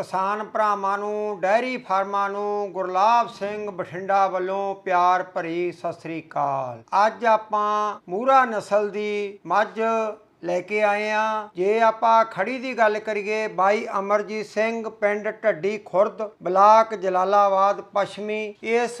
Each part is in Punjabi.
ਕਿਸਾਨ ਭਰਾਵਾਂ ਨੂੰ ਡੈਰੀ ਫਾਰਮਾਂ ਨੂੰ ਗੁਰਲਾਬ ਸਿੰਘ ਬਠਿੰਡਾ ਵੱਲੋਂ ਪਿਆਰ ਭਰੀ ਸਤਿ ਸ੍ਰੀ ਅਕਾਲ। ਅੱਜ ਆਪਾਂ ਮੂਰਾ ਨਸਲ ਦੀ ਮੱਝ ਲੈ ਕੇ ਆਏ ਆ ਜੇ ਆਪਾਂ ਖੜੀ ਦੀ ਗੱਲ ਕਰੀਏ, ਬਾਈ ਅਮਰਜੀਤ ਸਿੰਘ, ਪਿੰਡ ਢੱਡੀ ਖੁਰਦ, ਬਲਾਕ ਜਲਾਲਾਬਾਦ, ਪੱਛਮੀ। ਇਸ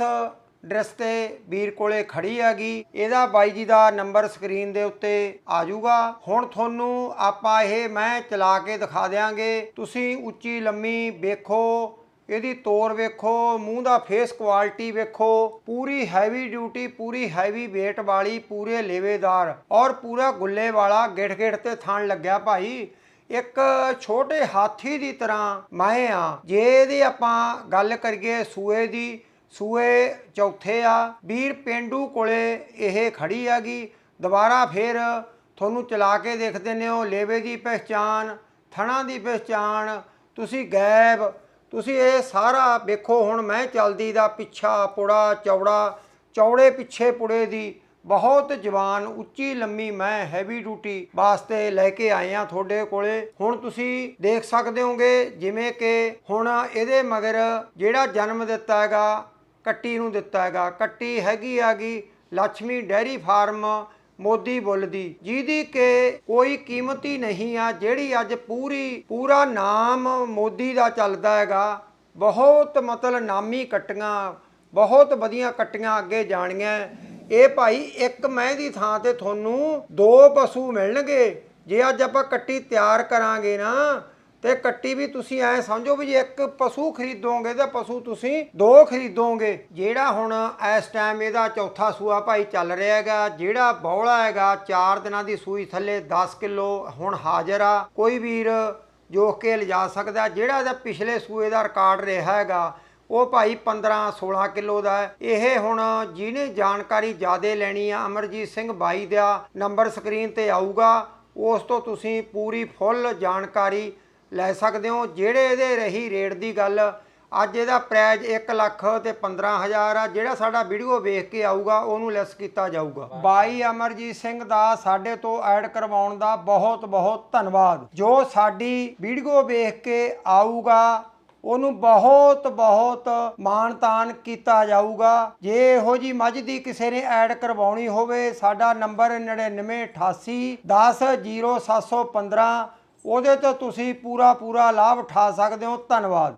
ਡਰੈਸ ਤੇ ਵੀਰ ਕੋਲੇ ਖੜੀ ਹੈਗੀ, ਇਹਦਾ ਬਾਈ ਜੀ ਦਾ ਨੰਬਰ ਸਕਰੀਨ ਦੇ ਉੱਤੇ ਆ ਜਾਊਗਾ। ਹੁਣ ਤੁਹਾਨੂੰ ਆਪਾਂ ਇਹ ਮੈਂ ਚਲਾ ਕੇ ਦਿਖਾ ਦਿਆਂਗੇ। ਤੁਸੀਂ ਉੱਚੀ ਲੰਮੀ ਵੇਖੋ, ਇਹਦੀ ਤੋਰ ਵੇਖੋ, ਮੂੰਹ ਦਾ ਫੇਸ ਕੁਆਲਿਟੀ ਵੇਖੋ। ਪੂਰੀ ਹੈਵੀ ਡਿਊਟੀ ਪੂਰੀ ਹੈਵੀ weight ਵਾਲੀ, ਪੂਰੇ ਲੇਵੇਦਾਰ ਔਰ ਪੂਰਾ ਗੁੱਲੇ ਵਾਲਾ ਗਿੱਠ ਗਿੱਠ ਤੇ ਥਾਣ ਲੱਗਿਆ ਭਾਈ। ਇੱਕ ਛੋਟੇ ਹਾਥੀ ਦੀ ਤਰ੍ਹਾਂ ਮੈਂ ਆ। ਜੇ ਇਹਦੀ ਆਪਾਂ ਗੱਲ ਕਰੀਏ ਸੂਏ ਦੀ ਸੂਏ ਚੌਥੇ ਆ, ਵੀਰ ਪਿੰਡੂ ਕੋਲੇ ਇਹ ਖੜੀ ਹੈਗੀ। ਦੁਬਾਰਾ ਫੇਰ ਤੁਹਾਨੂੰ ਚਲਾ ਕੇ ਦੇਖਦੇ ਨੇ ਉਹ ਲੇਵੇ ਦੀ ਪਹਿਚਾਨ ਥਣਾ ਦੀ ਪਹਿਚਾਨ ਤੁਸੀਂ ਗੈਬ ਤੁਸੀਂ ਇਹ ਸਾਰਾ ਵੇਖੋ ਹੁਣ ਮੈਂ ਚੱਲਦੀ ਦਾ ਪਿੱਛਾ, ਪੁੜਾ, ਚੌੜਾ, ਚੌੜੇ ਪਿੱਛੇ ਪੁੜੇ ਦੀ। ਬਹੁਤ ਜਵਾਨ, ਉੱਚੀ, ਲੰਮੀ ਮੈਂ ਹੈਵੀ ਡਿਊਟੀ ਵਾਸਤੇ ਲੈ ਕੇ ਆਏ ਆ ਤੁਹਾਡੇ ਕੋਲੇ। ਹੁਣ ਤੁਸੀਂ ਦੇਖ ਸਕਦੇ ਹੋਗੇ, ਜਿਵੇਂ ਕਿ ਹੁਣ ਇਹਦੇ ਮਗਰ ਜਿਹੜਾ ਜਨਮ ਦਿੱਤਾ ਹੈਗਾ ਕੱਟੀ ਨੂੰ ਦਿੱਤਾ ਹੈਗਾ। ਕੱਟੀ ਹੈਗੀ ਆਗੀ Lakshmi dairy farm Modi bull ਦੀ, ਜਿਹਦੀ ਕਿ ਕੋਈ ਕੀਮਤ ਹੀ ਨਹੀਂ ਆ, ਜਿਹੜੀ ਅੱਜ ਪੂਰੀ, ਪੂਰਾ ਨਾਮ ਮੋਦੀ ਦਾ ਚੱਲਦਾ ਹੈਗਾ। ਬਹੁਤ ਮਤਲਬ ਨਾਮੀ ਕੱਟੀਆਂ, ਬਹੁਤ ਵਧੀਆ ਕੱਟੀਆਂ ਅੱਗੇ ਜਾਣੀਆਂ। ਇਹ ਭਾਈ ਇੱਕ ਮੈਂ ਦੀ ਥਾਂ ਤੇ ਤੁਹਾਨੂੰ ਦੋ ਪਸ਼ੂ ਮਿਲਣਗੇ। ਜੇ ਅੱਜ ਆਪਾਂ ਕੱਟੀ ਤਿਆਰ ਕਰਾਂਗੇ ਨਾ ਤੇ ਕੱਟੀ ਵੀ ਤੁਸੀਂ ਐ ਸਮਝੋ ਵੀ ਜੇ ਇੱਕ ਪਸ਼ੂ ਖਰੀਦੋਗੇ ਤਾਂ ਪਸ਼ੂ ਤੁਸੀਂ ਦੋ ਖਰੀਦੋਗੇ। ਜਿਹੜਾ ਹੁਣ ਇਸ ਟਾਈਮ ਇਹਦਾ ਚੌਥਾ ਸੂਆ ਭਾਈ ਚੱਲ ਰਿਹਾ ਹੈਗਾ, ਜਿਹੜਾ ਬੌਲਾ ਹੈਗਾ 4 ਦਿਨਾਂ ਦੀ ਸੂਈ ਥੱਲੇ 10 ਕਿਲੋ ਹੁਣ ਹਾਜ਼ਰ ਆ। ਕੋਈ ਵੀਰ ਜੋਖ ਕੇ ਲਿਜਾ ਸਕਦਾ, ਜਿਹੜਾ ਇਹਦਾ ਪਿਛਲੇ ਸੂਏ ਦਾ ਰਿਕਾਰਡ ਰਿਹਾ ਹੈਗਾ, ਉਹ ਭਾਈ 15 16 ਕਿਲੋ ਦਾ ਇਹ ਹੁਣ ਜਿਹਨੇ ਜਾਣਕਾਰੀ ਜ਼ਿਆਦਾ ਲੈਣੀ ਆ, ਅਮਰਜੀਤ ਸਿੰਘ ਬਾਈ ਦਾ ਨੰਬਰ ਸਕਰੀਨ ਤੇ ਆਊਗਾ। ਉਸ ਤੋਂ ਤੁਸੀਂ ਪੂਰੀ ਫੁੱਲ ਜਾਣਕਾਰੀ ਲੈ ਸਕਦੇ ਹੋ। ਜਿਹੜੇ ਇਹਦੇ ਰਹੀ ਰੇਟ ਦੀ ਗੱਲ, ਅੱਜ ਇਹਦਾ ਪ੍ਰਾਈਜ਼ 1 ਲੱਖ ਤੇ 15000 ਆ। ਜਿਹੜਾ ਸਾਡਾ ਵੀਡੀਓ ਵੇਖ ਕੇ ਆਊਗਾ, ਉਹਨੂੰ ਲੈਸ ਕੀਤਾ ਜਾਊਗਾ। ਬਾਈ ਅਮਰਜੀਤ ਸਿੰਘ ਦਾ ਸਾਡੇ ਤੋਂ ਐਡ ਕਰਵਾਉਣ ਦਾ ਬਹੁਤ ਬਹੁਤ ਧੰਨਵਾਦ। ਜੋ ਸਾਡੀ ਵੀਡੀਓ ਵੇਖ ਕੇ ਆਊਗਾ, ਉਹਨੂੰ ਬਹੁਤ ਬਹੁਤ ਮਾਣ ਤਾਣ ਕੀਤਾ ਜਾਊਗਾ। ਜੇ ਇਹੋ ਜੀ ਮੱਝ ਦੀ ਕਿਸੇ ਨੇ ਐਡ ਕਰਵਾਉਣੀ ਹੋਵੇ, ਸਾਡਾ ਨੰਬਰ 9988 100715 ਉਹਦੇ ਤੋਂ ਤੁਸੀਂ ਪੂਰਾ ਪੂਰਾ ਲਾਭ ਉਠਾ ਸਕਦੇ ਹੋ। ਧੰਨਵਾਦ।